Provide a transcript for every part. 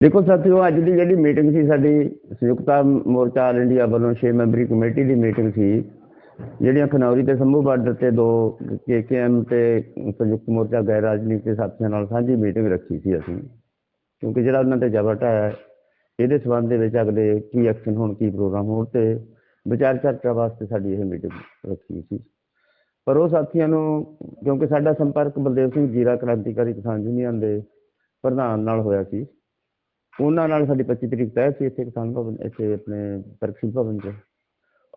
ਦੇਖੋ ਸਾਥੀਓ, ਅੱਜ ਦੀ ਜਿਹੜੀ ਮੀਟਿੰਗ ਸੀ, ਸਾਡੀ ਸੰਯੁਕਤਾ ਮੋਰਚਾ ਆਲ ਇੰਡੀਆ ਵੱਲੋਂ 6 ਮੈਂਬਰੀ ਕਮੇਟੀ ਦੀ ਮੀਟਿੰਗ ਸੀ, ਜਿਹੜੀਆਂ ਖਨੌਰੀ ਤੇ ਸੰਭੂ ਬਾਰਡਰ ਤੇ ਦੋ ਕੇਕੇਐਮ ਤੇ ਸੰਯੁਕਤ ਮੋਰਚਾ ਗੈਰ ਰਾਜਨੀਤਿਕ ਸਾਥੀਆਂ ਨਾਲ ਸਾਂਝੀ ਮੀਟਿੰਗ ਰੱਖੀ ਸੀ ਅਸੀਂ, ਕਿਉਂਕਿ ਜਿਹੜਾ ਉਹਨਾਂ ਤੇ ਜ਼ਬਰ ਢਾਇਆ ਇਹਦੇ ਸਬੰਧ ਦੇ ਵਿੱਚ ਅਗਲੇ ਕੀ ਐਕਸ਼ਨ ਹੋਣ, ਕੀ ਪ੍ਰੋਗਰਾਮ ਹੋਣ ਤੇ ਵਿਚਾਰ ਚਰਚਾ ਵਾਸਤੇ ਸਾਡੀ ਇਹ ਮੀਟਿੰਗ ਰੱਖੀ ਸੀ। ਪਰ ਉਹ ਸਾਥੀਆਂ ਨੂੰ, ਕਿਉਂਕਿ ਸਾਡਾ ਸੰਪਰਕ ਬਲਦੇਵ ਸਿੰਘ ਜੀਰਾ ਕ੍ਰਾਂਤੀਕਾਰੀ ਕਿਸਾਨ ਯੂਨੀਅਨ ਦੇ ਪ੍ਰਧਾਨ ਨਾਲ ਹੋਇਆ ਸੀ ਉਹਨਾਂ ਨਾਲ ਸਾਡੀ 25 ਤਰੀਕ ਤੈਅ ਸੀ, ਇੱਥੇ ਕਿਸਾਨ ਭਵਨ, ਇੱਥੇ ਆਪਣੇ ਤਰਕਸ਼ੀਲ ਭਵਨ 'ਚ।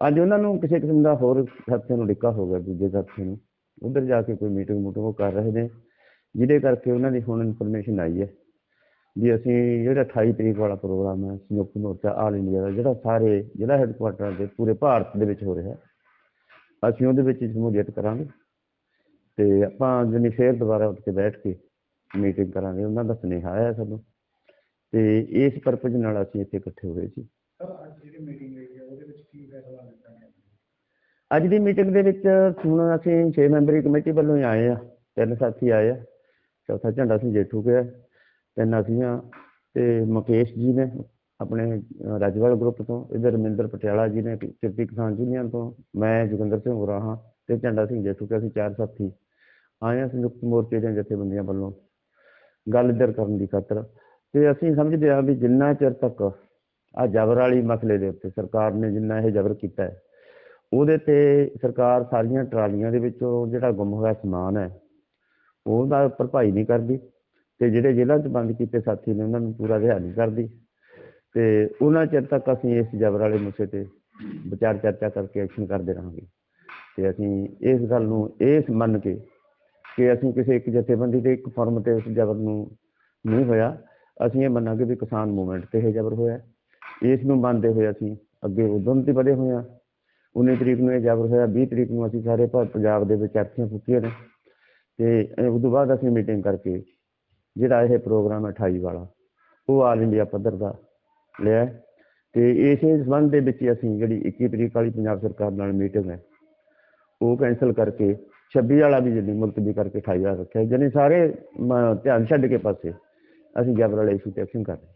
ਅੱਜ ਉਹਨਾਂ ਨੂੰ ਕਿਸੇ ਕਿਸਮ ਦਾ ਹੋਰ ਸਾਥੀਆਂ ਨੂੰ ਡਿੱਕਾ ਹੋ ਗਿਆ, ਦੂਜੇ ਸਾਥੀਆਂ ਨੂੰ। ਉਧਰ ਜਾ ਕੇ ਕੋਈ ਮੀਟਿੰਗ ਮੂਟਿੰਗ ਉਹ ਕਰ ਰਹੇ ਨੇ, ਜਿਹਦੇ ਕਰਕੇ ਉਹਨਾਂ ਦੀ ਹੁਣ ਇਨਫੋਰਮੇਸ਼ਨ ਆਈ ਹੈ ਵੀ ਅਸੀਂ ਜਿਹੜਾ 28 ਤਰੀਕ ਵਾਲਾ ਪ੍ਰੋਗਰਾਮ ਹੈ, ਸੰਯੁਕਤ ਮੋਰਚਾ ਆਲ ਇੰਡੀਆ ਦਾ, ਜਿਹੜਾ ਸਾਰੇ ਜ਼ਿਲ੍ਹਾ ਹੈੱਡਕੁਆਟਰ ਦੇ ਪੂਰੇ ਭਾਰਤ ਦੇ ਵਿੱਚ ਹੋ ਰਿਹਾ ਅਸੀਂ ਉਹਦੇ ਵਿੱਚ ਸ਼ਮੂਲੀਅਤ ਕਰਾਂਗੇ। ਤੇ ਆਪਾਂ ਜਿੰਨੀ ਫੇਰ ਦੁਬਾਰਾ ਉੱਠ ਕੇ ਬੈਠ ਕੇ ਮੀਟਿੰਗ ਕਰਾਂਗੇ, ਉਹਨਾਂ ਦਾ ਸੁਨੇਹਾ ਆਇਆ ਸਾਨੂੰ। ਤੇ ਇਸ ਪਰਪਸ ਨਾਲ ਅਸੀਂ ਇੱਥੇ ਇਕੱਠੇ ਹੋਏ ਸੀ ਅੱਜ ਦੀ ਮੀਟਿੰਗ ਦੇ ਵਿੱਚ ਹੁਣ ਅਸੀਂ 6 ਮੈਂਬਰੀ ਕਮੇਟੀ ਵੱਲੋਂ ਹੀ ਆਏ ਆ। ਤਿੰਨ ਸਾਥੀ ਆਏ ਆ। ਚੌਥਾ ਝੰਡਾ ਸਿੰਘ ਜੇਠੂ ਗਿਆ। ਤਿੰਨ ਅਸੀਂ ਆ ਤੇ ਮੁਕੇਸ਼ ਜੀ ਨੇ ਆਪਣੇ ਰਾਜਵਾਲ ਗਰੁੱਪ ਤੋਂ ਇਧਰ ਰਮਿੰਦਰ ਪਟਿਆਲਾ ਜੀ ਨੇ ਕਿਰਤੀ ਕਿਸਾਨ ਯੂਨੀਅਨ ਤੋਂ ਮੈਂ ਜੋਗਿੰਦਰ ਸਿੰਘ ਹੋਰਾ ਹਾਂ ਤੇ ਝੰਡਾ ਸਿੰਘ ਜੇਠੂ ਕੇ ਅਸੀਂ ਚਾਰ ਸਾਥੀ। ਆਏ ਆ ਸੰਯੁਕਤ ਮੋਰਚੇ ਦੀਆਂ ਜਥੇਬੰਦੀਆਂ ਵੱਲੋਂ। ਗੱਲ ਇੱਧਰ ਕਰਨ ਦੀ ਖਾਤਰ। ਤੇ ਅਸੀਂ ਸਮਝਦੇ ਹਾਂ ਵੀ ਜਿੰਨਾ ਚਿਰ ਤੱਕ ਆ ਜਬਰ ਵਾਲੀ ਮਸਲੇ ਦੇ ਉੱਤੇ ਸਰਕਾਰ ਨੇ ਜਿੰਨਾ ਇਹ ਜ਼ਬਰ ਕੀਤਾ ਹੈ, ਉਹਦੇ ਤੇ ਸਰਕਾਰ ਸਾਰੀਆਂ ਟਰਾਲੀਆਂ ਦੇ ਵਿੱਚੋਂ ਜਿਹੜਾ ਗੁੰਮ ਹੋਇਆ ਸਮਾਨ ਹੈ, ਉਹਦਾ ਭਰਪਾਈ ਨਹੀਂ ਕਰਦੀ ਤੇ ਜਿਹੜੇ ਜੇਲ੍ਹਾਂ 'ਚ ਬੰਦ ਕੀਤੇ ਸਾਥੀ ਨੇ ਉਹਨਾਂ ਨੂੰ ਪੂਰਾ ਰਿਹਾ ਨਹੀਂ ਕਰਦੀ ਤੇ ਉਹਨਾਂ ਚਿਰ ਤੱਕ ਅਸੀਂ ਇਸ ਜ਼ਬਰ ਵਾਲੇ ਮੁੱਦੇ ਤੇ ਵਿਚਾਰ ਚਰਚਾ ਕਰਕੇ ਐਕਸ਼ਨ ਕਰਦੇ ਰਹਾਂਗੇ। ਤੇ ਅਸੀਂ ਇਸ ਗੱਲ ਨੂੰ ਇਸ ਮੰਨ ਕੇ ਕਿ ਅਸੀਂ ਕਿਸੇ ਇੱਕ ਜਥੇਬੰਦੀ ਦੇ ਇੱਕ ਫਰਮ ਤੇ ਉਸ ਜ਼ਬਰ ਨੂੰ ਨਹੀਂ ਹੋਇਆ। ਅਸੀਂ ਇਹ ਮੰਨਾਂਗੇ ਵੀ ਕਿਸਾਨ ਮੂਵਮੈਂਟ ਤੇ ਇਹ ਜ਼ਬਰ ਹੋਇਆ। ਇਸ ਨੂੰ ਮੰਨਦੇ ਹੋਏ ਅਸੀਂ ਅੱਗੇ ਉਦਮ ਤੇ ਵਧੇ ਹੋਏ ਹਾਂ। 19 ਤਰੀਕ ਨੂੰ ਇਹ ਜ਼ਬਰ ਹੋਇਆ 20 ਤਰੀਕ ਨੂੰ ਅਸੀਂ ਸਾਰੇ ਪ- ਪੰਜਾਬ ਦੇ ਵਿੱਚ ਅਰਥੀਆਂ ਫੁੱਕੀਆਂ ਨੇ। ਤੇ ਇਹ ਉਸ ਤੋਂ ਬਾਅਦ ਅਸੀਂ ਮੀਟਿੰਗ ਕਰਕੇ ਜਿਹੜਾ ਇਹ ਪ੍ਰੋਗਰਾਮ ਹੈ 28 ਵਾਲਾ, ਉਹ ਆਲ ਇੰਡੀਆ ਪੱਧਰ ਦਾ ਲਿਆ। ਹੈ। ਤੇ ਇਸੇ ਸੰਬੰਧ ਦੇ ਵਿੱਚ ਅਸੀਂ ਜਿਹੜੀ 21 ਤਰੀਕ ਵਾਲੀ ਪੰਜਾਬ ਸਰਕਾਰ ਨਾਲ ਮੀਟਿੰਗ ਹੈ, ਉਹ ਕੈਂਸਲ ਕਰਕੇ 26 ਵਾਲਾ ਵੀ ਜਿਹੜੀ ਮੁਲਤਵੀ ਕਰਕੇ 28 ਵਾਲਾ ਰੱਖਿਆ। ਜਾਣੀ ਸਾਰੇ ਮ- ਧਿਆਨ ਛੱਡ ਕੇ ਪਾਸੇ ਅਸੀਂ ਜਬਰ ਵਾਲੇ ਇਸ਼ੂ ਤੇ ਐਕਸ਼ਨ ਕਰ ਰਹੇ